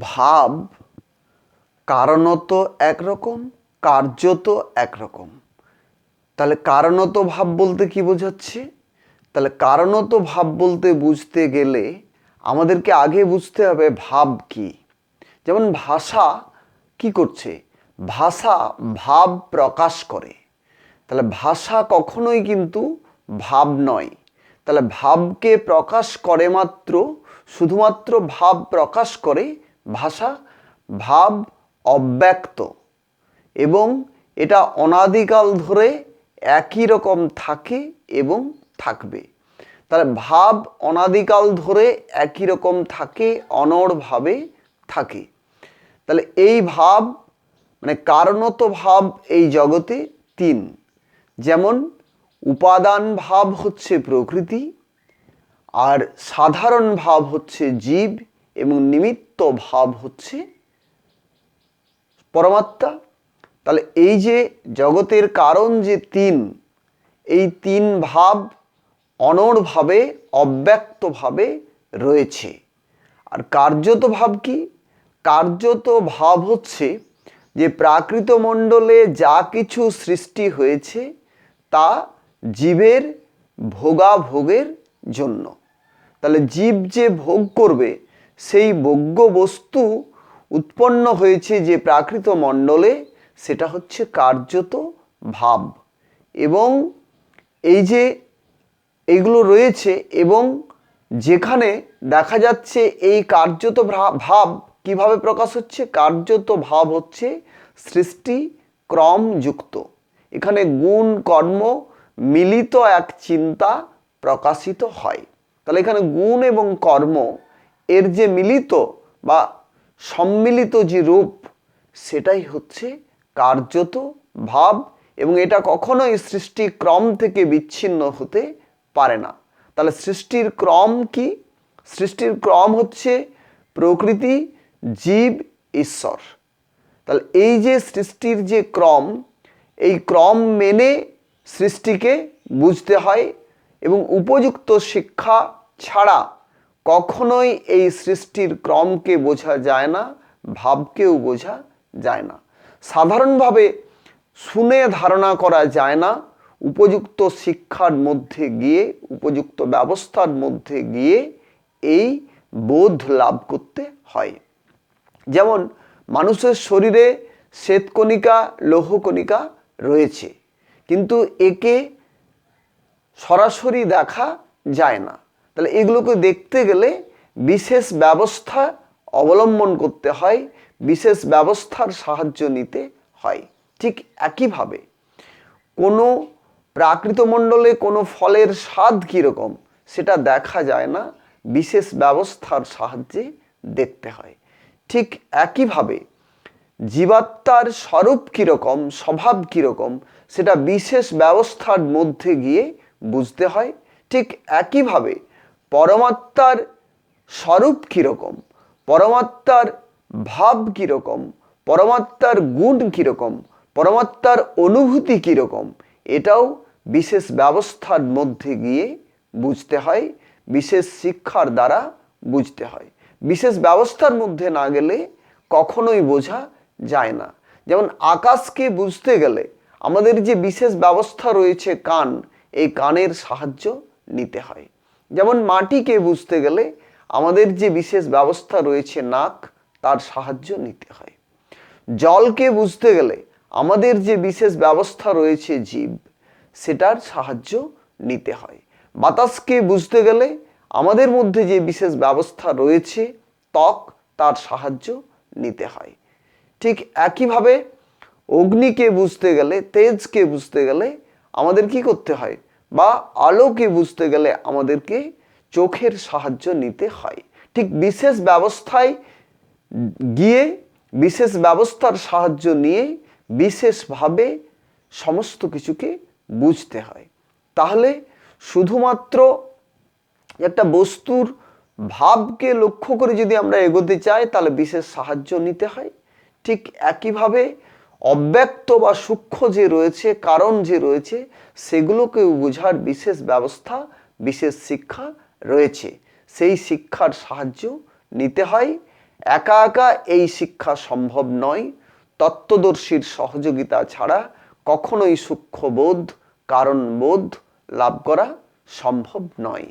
ভাব কারণত একরকম, কার্যত একরকম। তাহলে কারণত ভাব বলতে কি বোঝাচ্ছে? তাহলে কারণত ভাব বলতে বুঝতে গেলে আমাদেরকে আগে বুঝতে হবে ভাব কি। যেমন ভাষা কি করছে? ভাষা ভাব প্রকাশ করে। তাহলে ভাষা কখনোই কিন্তু ভাব নয়। তাহলে ভাবকে প্রকাশ করে মাত্র, শুধুমাত্র ভাব প্রকাশ করে ভাষা, ভাব অব্যক্ত এবং এটা অনাদিকাল ধরে একই রকম থাকে এবং থাকবে। তাহলে ভাব অনাদিকাল ধরে একই রকম থাকে, অনড়ভাবে থাকে। তাহলে এই ভাব মানে কারণত ভাব এই জগতে তিন। যেমন উপাদান ভাব হচ্ছে প্রকৃতি, আর সাধারণ ভাব হচ্ছে জীব এবং নিমিত্ত ভাব হচ্ছে পরমাত্মা। তাহলে এই যে জগতের কারণ যে তিন, এই তিন ভাব অনড়ভাবে, অব্যক্তভাবে রয়েছে। আর কার্যত ভাব কি? কার্যত ভাব হচ্ছে যে প্রাকৃত মণ্ডলে যা কিছু সৃষ্টি হয়েছে তা জীবের ভোগাভোগের জন্য। তাহলে জীব যে ভোগ করবে সেই ভোগ্য বস্তু উৎপন্ন হয়েছে যে প্রাকৃত মণ্ডলে, সেটা হচ্ছে কার্যত ভাব। এবং এই যে এইগুলো রয়েছে এবং যেখানে দেখা যাচ্ছে এই কার্যত ভাব কীভাবে প্রকাশ হচ্ছে? কার্যত ভাব হচ্ছে সৃষ্টি ক্রমযুক্ত। এখানে গুণ, কর্ম মিলিত এক চিন্তা প্রকাশিত হয়। তাহলে এখানে গুণ এবং কর্ম এর যে মিলিত বা সম্মিলিত যে রূপ, সেটাই হচ্ছে কার্যত ভাব এবং এটা কখনোই সৃষ্টি ক্রম থেকে বিচ্ছিন্ন হতে পারে না। তাহলে সৃষ্টির ক্রম কি? সৃষ্টির ক্রম হচ্ছে প্রকৃতি, জীব, ঈশ্বর। তাহলে এই যে সৃষ্টির যে ক্রম, এই ক্রম মেনে সৃষ্টিকে বুঝতে হয় এবং উপযুক্ত শিক্ষা ছাড়া কখনোই এই সৃষ্টির ক্রমকে বোঝা যায় না, ভাবকেও বোঝা যায় না। সাধারণভাবে শুনে ধারণা করা যায় না, উপযুক্ত শিক্ষার মধ্যে গিয়ে, উপযুক্ত ব্যবস্থার মধ্যে গিয়ে এই বোধ লাভ করতে হয়। যেমন, মানুষের শরীরে শ্বেতকণিকা, লৌহকণিকা রয়েছে, কিন্তু একে সরাসরি দেখা যায় না। তাহলে এগুলোকে দেখতে গেলে বিশেষ ব্যবস্থা অবলম্বন করতে হয়, বিশেষ ব্যবস্থার সাহায্য নিতে হয়। ঠিক একইভাবে কোনো প্রাকৃত মণ্ডলে কোনো ফলের স্বাদ কীরকম সেটা দেখা যায় না, বিশেষ ব্যবস্থার সাহায্যে দেখতে হয়। ঠিক একইভাবে জীবাত্মার স্বরূপ কীরকম, স্বভাব কীরকম সেটা বিশেষ ব্যবস্থার মধ্যে গিয়ে বুঝতে হয়। ঠিক একইভাবে পরমাত্মার স্বরূপ কীরকম? পরমাত্মার ভাব কীরকম? পরমাত্মার গুণ কীরকম? পরমাত্মার অনুভূতি কীরকম? এটাও বিশেষ ব্যবস্থার মধ্যে গিয়ে বুঝতে হয়, বিশেষ শিক্ষার দ্বারা বুঝতে হয়। বিশেষ ব্যবস্থার মধ্যে না গেলে কখনোই বোঝা যায় না। যেমন আকাশকে বুঝতে গেলে আমাদের যে বিশেষ ব্যবস্থা রয়েছে কান, এই কানের সাহায্য নিতে হয়। যেমন মাটিকে বুঝতে গেলে আমাদের যে বিশেষ ব্যবস্থা রয়েছে নাক, তার সাহায্য নিতে হয়। জলকে বুঝতে গেলে আমাদের যে বিশেষ ব্যবস্থা রয়েছে জীব, সেটার সাহায্য নিতে হয়। বাতাসকে বুঝতে গেলে আমাদের মধ্যে যে বিশেষ ব্যবস্থা রয়েছে, ত্বক, তার সাহায্য নিতে হয়। ঠিক একইভাবে অগ্নিকে বুঝতে গেলে, তেজকে বুঝতে গেলে আমাদের কি করতে হয়? বা আলোকে বুঝতে গেলে আমাদেরকে চোখের সাহায্য নিতে হয়। ঠিক বিশেষ ব্যবস্থায় গিয়ে, বিশেষ ব্যবস্থার সাহায্য নিয়ে বিশেষভাবে সমস্ত কিছুকে বুঝতে হয়। তাহলে শুধুমাত্র একটা বস্তুর ভাবকে লক্ষ্য করে যদি আমরা এগোতে চাই, তাহলে বিশেষ সাহায্য নিতে হয়। ঠিক একইভাবে অব্যক্ত বা সূক্ষ্ম যে রয়েছে, কারণ যে রয়েছে, সেগুলোকে বোঝার বিশেষ ব্যবস্থা, বিশেষ শিক্ষা রয়েছে। সেই শিক্ষার সাহায্য নিতে হয়। একা একা এই শিক্ষা সম্ভব নয়। তত্ত্বদর্শীর সহযোগিতা ছাড়া কখনোই সূক্ষ্মবোধ কারণবোধ লাভ করা সম্ভব নয়।